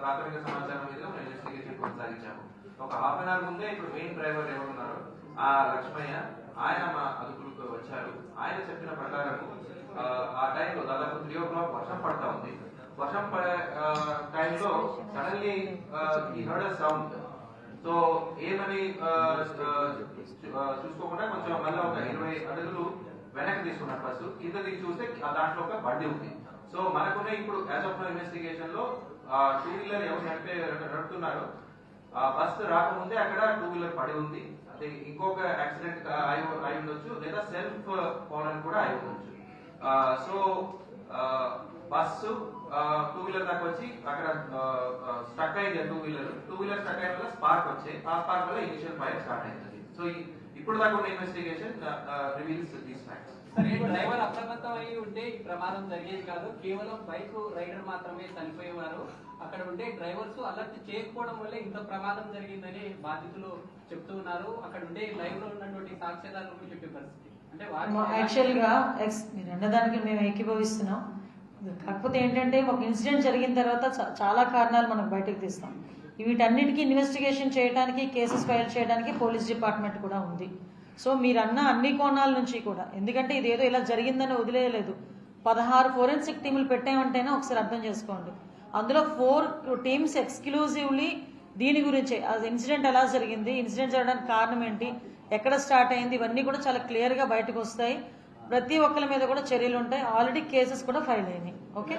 ప్రాథమిక సమాచారం మీద మేము ఇన్వెస్టిగేషన్ కొనసాగించాము. ఒక హాఫ్ అన్ అవర్ ముందే ఇప్పుడు మెయిన్ డ్రైవర్ ఎవరున్నారు? ఆ లక్ష్మయ్య ఆయన మా అదుపులకు వచ్చారు. ఆయన చెప్పిన ప్రకారము ఆ, టైంలో దాదాపు త్రీ ఓ క్లాక్ వర్షం పడతా ఉంది. వర్షం పడే టైంలో సడన్లీ ఈ హర్డ్ సౌండ్ సో ఏమని చూసుకోకుండా కొంచెం మళ్ళీ ఒక ఇరవై అడుగులు వెనక్కి తీసుకున్నారు బస్సు కింద దిగి చూస్తే దాంట్లో ఒక బండి ఉంది. సో మనకున్న ఇప్పుడు యాజ్ ఆఫ్ ఇన్వెస్టిగేషన్లో టూ వీలర్ ఎవరు నడిపే నడుపుతున్నారు ఆ బస్సు రాకముందే అక్కడ టూ వీలర్ పడి ఉంది. అంటే ఇంకొక యాక్సిడెంట్ అయి ఉండొచ్చు లేదా సెల్ఫ్ ఫాలన్ uh, కూడా అయి ఉండొచ్చు. సో బస్సు టూ వీలర్ దాకా వచ్చి అక్కడ స్టక్ అయింది two wheeler two wheeler stuck అయిన వల్ల స్పార్క్ వచ్చాయి ఆ స్పార్క్ వల్ల ఇనిషియల్ ఫైర్ స్టార్ట్ అయింది. సో ఇప్పుడు దాకా ఉన్న investigation reveals these facts driver అప్రమత్త ఉంటే ఈ ప్రమాదం జరిగేది కాదు. కేవలం బైక్ రైడర్ మాత్రమే చనిపోయేవారు. అక్కడ ఉండే డ్రైవర్స్ అలర్ట్ చేయకపోవడం వల్లే ఇంత ప్రమాదం జరిగిందని బాధితులు చెప్తూ ఉన్నారు. అక్కడ ఉండే లైవ్లో ఉన్నటువంటి సాక్ష్యాధారాలు చెప్పే పరిస్థితి. అంటే యాక్చువల్గా మీరు అన్నదానికి మేము ఏకీభవిస్తున్నాం. కాకపోతే ఏంటంటే ఒక ఇన్సిడెంట్ జరిగిన తర్వాత చాలా కారణాలు మనం బయటకు తీస్తాం. వీటన్నిటికీ ఇన్వెస్టిగేషన్ చేయడానికి కేసెస్ ఫైల్ చేయడానికి పోలీస్ డిపార్ట్మెంట్ కూడా ఉంది. సో మీరన్న అన్ని కోణాల నుంచి కూడా. ఎందుకంటే ఇది ఏదో ఇలా జరిగిందని వదిలేయలేదు. పదహారు ఫోరెన్సిక్ టీములు పెట్టామంటేనే ఒకసారి అర్థం చేసుకోండి. అందులో ఫోర్ టీమ్స్ ఎక్స్క్లూజివ్లీ దీని గురించే. అది ఇన్సిడెంట్ ఎలా జరిగింది ఇన్సిడెంట్ జరగడానికి కారణం ఏంటి ఎక్కడ స్టార్ట్ అయింది ఇవన్నీ కూడా చాలా క్లియర్గా బయటకు వస్తాయి. ప్రతి ఒక్కరి మీద కూడా చర్యలు ఉంటాయి. ఆల్రెడీ కేసెస్ కూడా ఫైల్ అయినాయి. ఓకే?